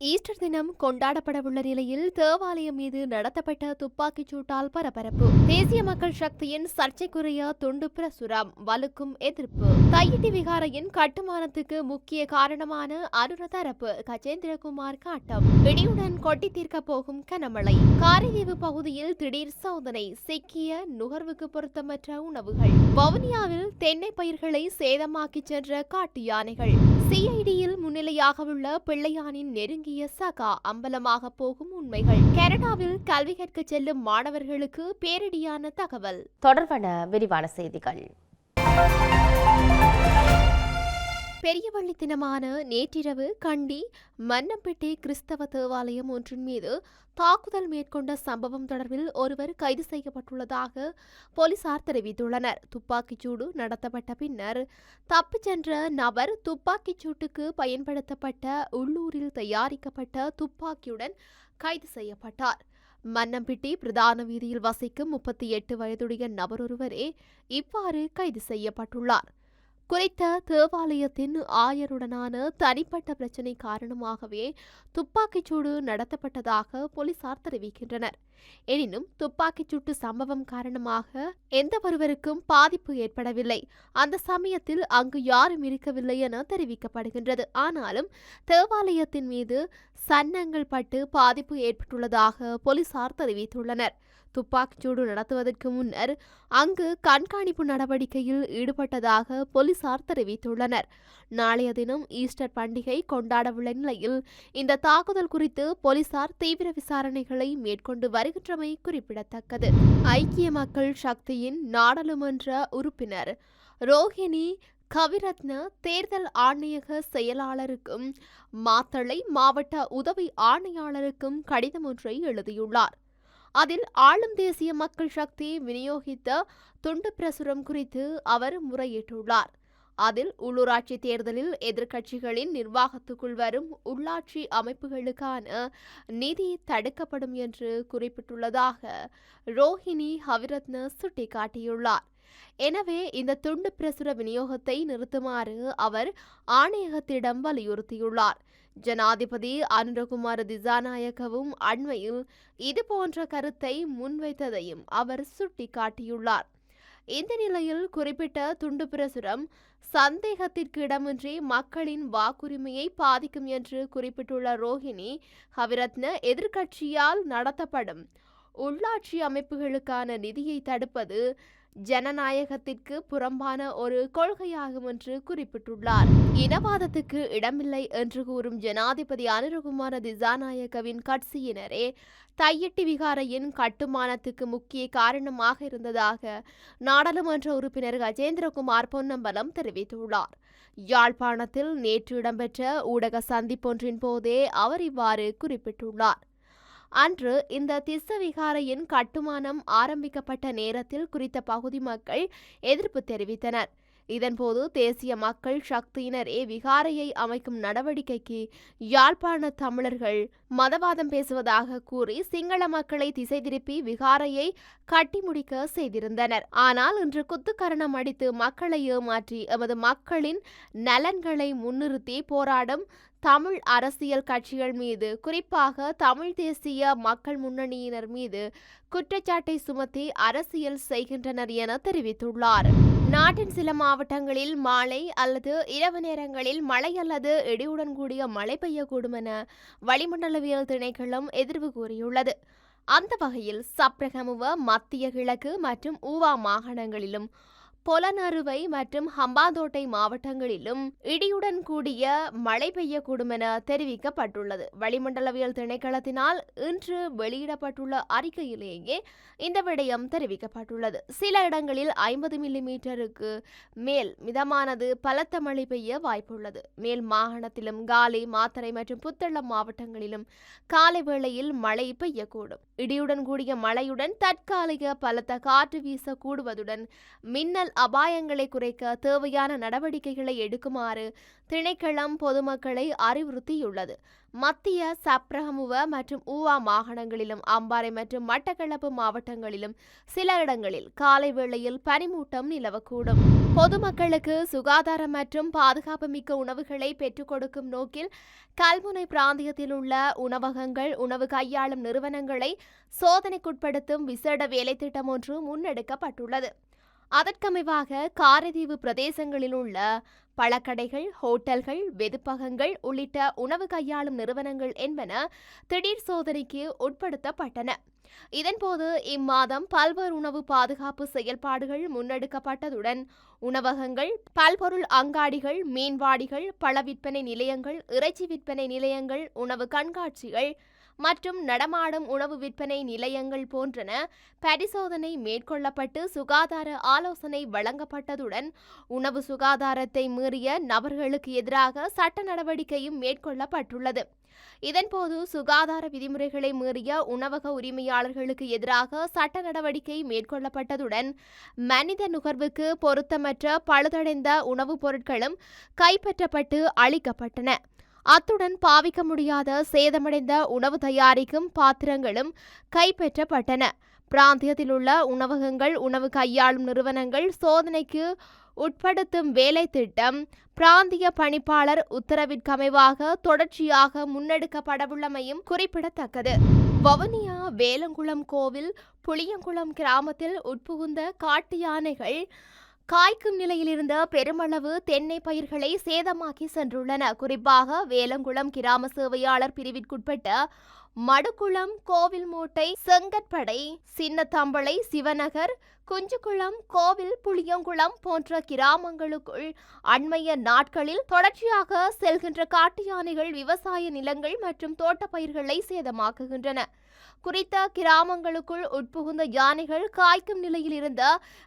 Easter தினம் கொண்டாடப்படவுள்ள நிலையில் தேவாலயம் மீது நடத்தப்பட்ட துப்பாக்கிச் சூட்டால் பரபரப்பு. தேசிய மக்கள் சக்தியின் சர்ச்சைக்குரிய துண்டு பிரசுரம் வலுக்கும் எதிர்ப்பு. தையிட்டி விகாரையின் கட்டுமானத்துக்கு முக்கிய காரணமான அருண தரப்பு கஜேந்திரகுமார் காட்டம். இடியுடன் கொட்டி தீர்க்க போகும் கனமழை. காரைதீவு பகுதியில் திடீர் சோதனை சிக்கிய நுகர்வுக்கு பொருத்தமற்ற உணவுகள். வவுனியாவில் தென்னை பயிர்களை சேதமாக்கிச் சென்ற காட்டு யானைகள். சிஐடியில் முன்னிலையாக உள்ள பிள்ளையானின் நெருங்கிய சகா அம்பலமாக போகும் உண்மைகள். கனடாவில் கல்வி கற்க செல்லும் மாணவர்களுக்கு பேரிடியான தகவல். தொடர்பான விரிவான செய்திகள். பெரியவள்ளி தினமான நேற்றிரவு கண்டி மன்னம்பேட்டை கிறிஸ்தவ தேவாலயம் ஒன்றின் மீது தாக்குதல் மேற்கொண்ட சம்பவம் தொடர்பில் ஒருவர் கைது செய்யப்பட்டுள்ளதாக போலீசார் தெரிவித்துள்ளனர். துப்பாக்கிச் சூடு நடத்தப்பட்ட பின்னர் தப்பிச் சென்ற நபர் துப்பாக்கிச் சூட்டுக்கு பயன்படுத்தப்பட்ட உள்ளூரில் தயாரிக்கப்பட்ட துப்பாக்கியுடன் கைது செய்யப்பட்டார். மன்னம்பிட்டி பிரதான வீதியில் வசிக்கும் முப்பத்தி எட்டு வயதுடைய நபரொருவரே இவ்வாறு கைது செய்யப்பட்டுள்ளார். குறித்த தேவாலயத்தின் ஆயருடனான தனிப்பட்ட பிரச்சினை காரணமாகவே துப்பாக்கிச்சூடு நடத்தப்பட்டதாக போலீசார் தெரிவிக்கின்றனர். எனினும் துப்பாக்கிச்சூட்டு சம்பவம் காரணமாக எந்த ஒருவருக்கும் பாதிப்பு ஏற்படவில்லை. அந்த சமயத்தில் அங்கு யாரும் இருக்கவில்லை என தெரிவிக்கப்படுகின்றது. ஆனாலும் தேவாலயத்தின் மீது சன்னங்கள் பட்டு பாதிப்பு ஏற்பட்டுள்ளதாக போலீசார் தெரிவித்துள்ளனர். துப்பாக்கிச்சூடு நடத்துவதற்கு முன்னர் அங்கு கண்காணிப்பு நடவடிக்கையில் ஈடுபட்டதாக போலீசார் தெரிவித்துள்ளனர். நாளைய தினம் ஈஸ்டர் பண்டிகை கொண்டாடவுள்ள நிலையில் இந்த தாக்குதல் குறித்து போலீசார் தீவிர விசாரணைகளை மேற்கொண்டு வருகின்றமை குறிப்பிடத்தக்கது. ஐக்கிய மக்கள் சக்தியின் நாடாளுமன்ற உறுப்பினர் ரோஹிணி கவிரத்ன தேர்தல் ஆணையக செயலாளருக்கும் மாத்தளை மாவட்ட உதவி ஆணையாளருக்கும் கடிதம் ஒன்றை எழுதியுள்ளார். அதில் ஆளும் தேசிய மக்கள் சக்தி விநியோகித்த துண்டு பிரசுரம் குறித்து அவர் முறையிட்டுள்ளார். அதில் உள்ளூராட்சி தேர்தலில் எதிர்க்கட்சிகளின் நிர்வாகத்துக்குள் வரும் உள்ளாட்சி அமைப்புகளுக்கான நிதி தடுக்கப்படும் என்று குறிப்பிட்டுள்ளதாக ரோஹிணி ஹவிரத்ன சுட்டிக்காட்டியுள்ளார். எனவே இந்த துண்டு பிரசுர விநியோகத்தை நிறுத்துமாறு அவர் ஆணையகத்திடம் வலியுறுத்தியுள்ளார். ஜனாதிபதி அனுரகுமார திசாநாயக்கவும் அண்மையில் இதுபோன்ற கருத்தை முன்வைத்ததையும் அவர் சுட்டிக்காட்டியுள்ளார். இந்த நிலையில் குறிப்பிட்ட துண்டு பிரசுரம் சந்தேகத்திற்கு இடமின்றி மக்களின் வாக்குரிமையை பாதிக்கும் என்று குறிப்பிட்டுள்ள ரோஹிணி ஹவிரத்ன எதிர்க்கட்சியால் நடத்தப்படும் உள்ளாட்சி அமைப்புகளுக்கான நிதியை தடுப்பது ஜனநாயகத்திற்கு புறம்பான ஒரு கொள்கையாகும் என்று குறிப்பிட்டுள்ளார். இனவாதத்துக்கு இடமில்லை என்று கூறும் ஜனாதிபதி அனுரகுமார திசாநாயகவின் கட்சியினரே தையட்டி விகாரையின் கட்டுமானத்துக்கு முக்கிய காரணமாக இருந்ததாக நாடாளுமன்ற உறுப்பினர் கஜேந்திரகுமார் பொன்னம்பலம் தெரிவித்துள்ளார். யாழ்ப்பாணத்தில் நேற்று இடம்பெற்ற ஊடக சந்திப்பொன்றின் போதே அவர் இவ்வாறு குறிப்பிட்டுள்ளார். அன்று இந்த திஸ்ஸ கட்டுமானம் ஆரம்பிக்கப்பட்ட நேரத்தில் குறித்த பகுதி மக்கள் எதிர்ப்பு தெரிவித்தனர். இதன்போது தேசிய மக்கள் சக்தியினரே விகாரையை அமைக்கும் நடவடிக்கைக்கு யாழ்ப்பாண தமிழர்கள் மதவாதம் பேசுவதாக கூறி சிங்கள மக்களை திசை திருப்பி விகாரையை கட்டி முடிக்க செய்திருந்தனர். ஆனால் இன்று குத்துக்கரணம் அடித்து மக்களை ஏமாற்றி எமது மக்களின் நலன்களை முன்னிறுத்தி போராடும் தமிழ் அரசியல் கட்சிகள் மீது குறிப்பாக தமிழ் தேசிய மக்கள் முன்னணியினர் மீது குற்றச்சாட்டை சுமத்தி அரசியல் செய்கின்றனர் என தெரிவித்துள்ளார். நாட்டின் சில மாவட்டங்களில் மாலை அல்லது இரவு நேரங்களில் மழை அல்லது இடியுடன் கூடிய மழை பெய்யக்கூடும் என வளிமண்டலவியல் திணைக்களம் எதிர்வு கூறியுள்ளது. அந்த வகையில் சப்ரகமுவ மத்திய கிழக்கு மற்றும் ஊவா மாகாணங்களிலும் பொலனறுவை மற்றும் ஹம்பாந்தோட்டை மாவட்டங்களிலும் இடியுடன் கூடிய மழை பெய்யக்கூடும் என தெரிவிக்கப்பட்டுள்ளது. வளிமண்டலவியல் திணைக்களத்தினால் இன்று வெளியிடப்பட்டுள்ள அறிக்கையிலேயே இந்த விடயம் தெரிவிக்கப்பட்டுள்ளது. சில இடங்களில் ஐம்பது மில்லி மீட்டருக்கு மேல் மிதமானது பலத்த மழை பெய்ய வாய்ப்புள்ளது. மேல் மாகாணத்திலும் காலி மாத்தறை மற்றும் புத்தளம் மாவட்டங்களிலும் காலை வேளையில் மழை பெய்யக்கூடும். இடியுடன் கூடிய மழையுடன் தற்காலிக பலத்த காற்று வீசக்கூடுவதுடன் மின்னல் அபாயங்களை குறைக்க தேவையான நடவடிக்கைகளை எடுக்குமாறு திணைக்களம் பொதுமக்களை அறிவுறுத்தியுள்ளது. மத்திய சப்ரகமுவ மற்றும் ஊவா மாகாணங்களிலும் அம்பாறை மற்றும் மட்டக்களப்பு மாவட்டங்களிலும் சில இடங்களில் காலை வேளையில் பனிமூட்டம் நிலவக்கூடும். பொதுமக்களுக்கு சுகாதாரம் மற்றும் பாதுகாப்பு மிக்க உணவுகளை பெற்றுக் கொடுக்கும் நோக்கில் கல்முனை பிராந்தியத்தில் உள்ள உணவகங்கள் உணவு கையாளும் நிறுவனங்களை சோதனைக்குட்படுத்தும் விசேட வேலைத்திட்டம் ஒன்று முன்னெடுக்கப்பட்டுள்ளது. அதற்கமைவாக காரைதீவு பிரதேசங்களில் உள்ள பழக்கடைகள் ஹோட்டல்கள் வெதுப்பகங்கள் உள்ளிட்ட உணவு கையாளும் நிறுவனங்கள் என்பன திடீர் சோதனைக்கு உட்படுத்தப்பட்டன. இதன்போது இம்மாதம் பல்வேறு உணவு பாதுகாப்பு செயல்பாடுகள் முன்னெடுக்கப்பட்டதுடன் உணவகங்கள் பல்பொருள் அங்காடிகள் மீன்வாடிகள் பழ விற்பனை நிலையங்கள் இறைச்சி விற்பனை நிலையங்கள் உணவு கண்காட்சிகள் மற்றும் நடமாடும் உணவு விற்பனை நிலையங்கள் போன்றன பரிசோதனை மேற்கொள்ளப்பட்டு சுகாதார ஆலோசனை வழங்கப்பட்டதுடன் உணவு சுகாதாரத்தை மீறிய நபர்களுக்கு எதிராக சட்ட நடவடிக்கையும் மேற்கொள்ளப்பட்டுள்ளது. இதன்போது சுகாதார விதிமுறைகளை மீறிய உணவக உரிமையாளர்களுக்கு எதிராக சட்ட நடவடிக்கை மேற்கொள்ளப்பட்டதுடன் மனித நுகர்வுக்கு பொருத்தமற்ற பழுதடைந்த உணவுப் பொருட்களும் கைப்பற்றப்பட்டு அளிக்கப்பட்டன. அத்துடன் பாவிக்க முடியாத சேதமடைந்த உணவு தயாரிக்கும் பாத்திரங்களும் கைப்பற்றப்பட்டன. பிராந்தியத்தில் உள்ள உணவகங்கள் உணவு கையாளும் நிறுவனங்கள் சோதனைக்கு உட்படுத்தும் வேலை திட்டம் பிராந்திய பணிப்பாளர் உத்தரவிற்கமைவாக தொடர்ச்சியாக முன்னெடுக்கப்படவுள்ளமையும் குறிப்பிடத்தக்கது. வவுனியா வேலங்குளம் கோவில் புளியங்குளம் கிராமத்தில் உட்புகுந்த காட்டு யானைகள் காய்க்கும் நிலையில் இருந்த பெருமளவு தென்னை பயிர்களை சேதமாக்கி சென்றுள்ளன. குறிப்பாக வேலங்குளம் கிராம சேவையாளர் பிரிவிற்குட்பட்ட மடுக்குளம் கோவில் மூட்டை செங்கற்படை சின்னத்தம்பளை சிவநகர் குஞ்சுக்குளம் கோவில் புளியங்குளம் போன்ற கிராமங்களுக்குள் அண்மைய நாட்களில் தொடர்ச்சியாக செல்கின்ற காட்டு யானைகள் விவசாய நிலங்கள் மற்றும் தோட்டப்பயிர்களை சேதமாக்குகின்றன. குறித்த கிராமங்களுக்குள் உட்புகுந்த யானைகள் காய்க்கும் நிலையில் இருந்த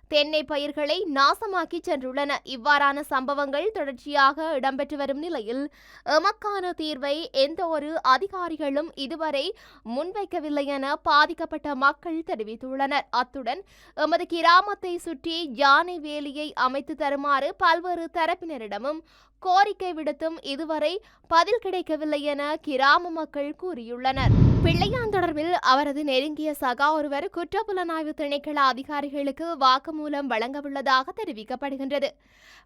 தென்னை பயிர்களை நாசமாக்கி சென்றுள்ளன. இவ்வாறான சம்பவங்கள் தொடர்ச்சியாக இடம்பெற்று வரும் நிலையில் எமக்கான தீர்வை எந்த ஒரு அதிகாரிகளும் இதுவரை முன்வைக்கவில்லை என பாதிக்கப்பட்ட மக்கள் தெரிவித்துள்ளனர். அத்துடன் எமது கிராமத்தை சுற்றி யானை வேலியை அமைத்து தருமாறு பல்வேறு தரப்பினரிடமும் கோரிக்கை விடுத்தும் இதுவரை பதில் கிடைக்கவில்லை என கிராம மக்கள் கூறியுள்ளனர். பிள்ளையான் தொடர்பில் அவரது நெருங்கிய சகா ஒருவர் குற்றப்புலனாய்வு திணைக்கள அதிகாரிகளுக்கு வாக்குமூலம் வழங்கவுள்ளதாக தெரிவிக்கப்படுகின்றது.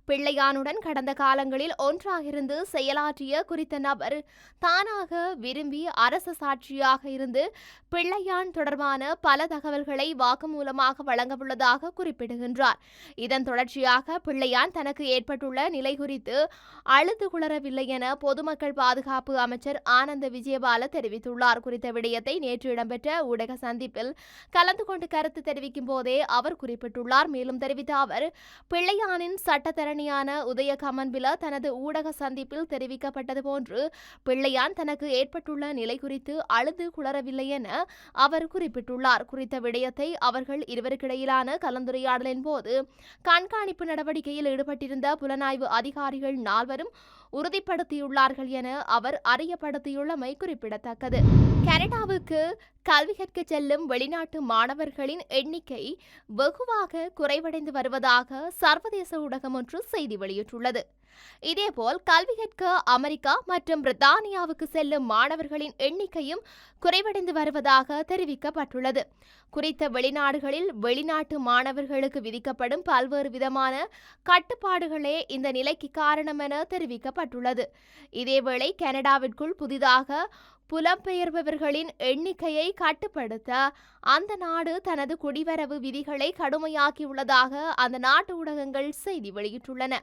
பிள்ளையானுடன் கடந்த காலங்களில் ஒன்றாக இருந்து செயலாற்றிய குறித்த நபர் தானாக விரும்பி அரசு சாட்சியாக இருந்து பிள்ளையான் தொடர்பான பல தகவல்களை வாக்குமூலமாக வழங்கவுள்ளதாக குறிப்பிடுகின்றார். இதன் தொடர்ச்சியாக பிள்ளையான் தனக்கு ஏற்பட்டுள்ள நிலை குறித்து அழுது குளரவில்லை என பொதுமக்கள் பாதுகாப்பு அமைச்சர் ஆனந்த விஜயபால தெரிவித்துள்ளார். குறித்த விடயத்தை நேற்று இடம்பெற்ற ஊடக சந்திப்பில் கலந்து கொண்டு கருத்து தெரிவிக்கும் போதே அவர் குறிப்பிட்டுள்ளார். மேலும் தெரிவித்த அவர் பிள்ளையானின் சட்டத்தரணியான உதய கமன்பில தனது ஊடக சந்திப்பில் தெரிவிக்கப்பட்டது போன்று பிள்ளையான் தனக்கு ஏற்பட்டுள்ள நிலை குறித்து அழுது குளரவில்லை என அவர் குறிப்பிட்டுள்ளார். குறித்த விடயத்தை அவர்கள் இருவருக்கிடையிலான கலந்துரையாடலின் போது கண்காணிப்பு நடவடிக்கையில் ஈடுபட்டிருந்த புலனாய்வு அதிகாரிகள் நால்வரும் உறுதிப்படுத்தியுள்ளார்கள் என அவர் அறியப்படுத்தியுள்ளமை குறிப்பிடத்தக்கது. கனடாவுக்கு கல்வி கற்க செல்லும் வெளிநாட்டு மாணவர்களின் எண்ணிக்கை வெகுவாக குறைவடைந்து வருவதாக சர்வதேச ஊடகம் ஒன்று செய்தி வெளியிட்டுள்ளது. இதேபோல் கல்வி கற்க அமெரிக்கா மற்றும் பிரித்தானியாவுக்கு செல்லும் மாணவர்களின் எண்ணிக்கையும் குறைவடைந்து வருவதாக தெரிவிக்கப்பட்டுள்ளது. குறித்த வெளிநாடுகளில் வெளிநாட்டு மாணவர்களுக்கு விதிக்கப்படும் பல்வேறு விதமான கட்டுப்பாடுகளே இந்த நிலைக்கு காரணம் என தெரிவிக்கப்பட்டுள்ளது இதேவேளை கனடாவிற்குள் புதிதாக புலம்பெயர்பவர்களின் எண்ணிக்கையை கட்டுப்படுத்த அந்த நாடு தனது குடிவரவு விதிகளை கடுமையாக்கியுள்ளதாக அந்த நாட்டு ஊடகங்கள் செய்தி வெளியிட்டுள்ளன.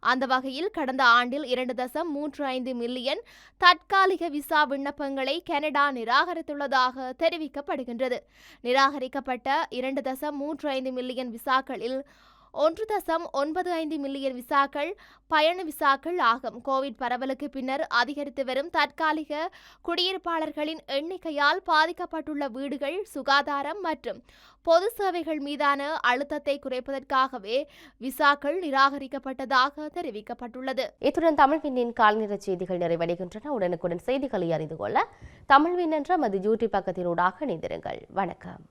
அந்த வகையில் கடந்த ஆண்டில் இரண்டு தசம் மூன்று ஐந்து மில்லியன் தற்காலிக விசா விண்ணப்பங்களை கனடா நிராகரித்துள்ளதாக தெரிவிக்கப்படுகின்றது. நிராகரிக்கப்பட்ட இரண்டு தசம் மூன்று ஐந்து மில்லியன் விசாக்களில் ஒன்று தசம் ஒன்பது ஐந்து மில்லியன் விசாக்கள் பயண விசாக்கள் ஆகும். கோவிட் பரவலுக்கு பின்னர் அதிகரித்து வரும் தற்காலிக குடியிருப்பாளர்களின் எண்ணிக்கையால் பாதிக்கப்பட்டுள்ள வீடுகள் சுகாதாரம் மற்றும் பொது சேவைகள் மீதான அழுத்தத்தை குறைப்பதற்காகவே விசாக்கள் நிராகரிக்கப்பட்டதாக தெரிவிக்கப்பட்டுள்ளது. இத்துடன் தமிழ்வினின் கால்நிற செய்திகள் நிறைவடைகின்றன. உடனுக்குடன் செய்திகளை அறிந்து கொள்ள தமிழ்வின் என்ற மது யூடியூப் பக்கத்தினூடாக இணைந்திருங்கள். வணக்கம்.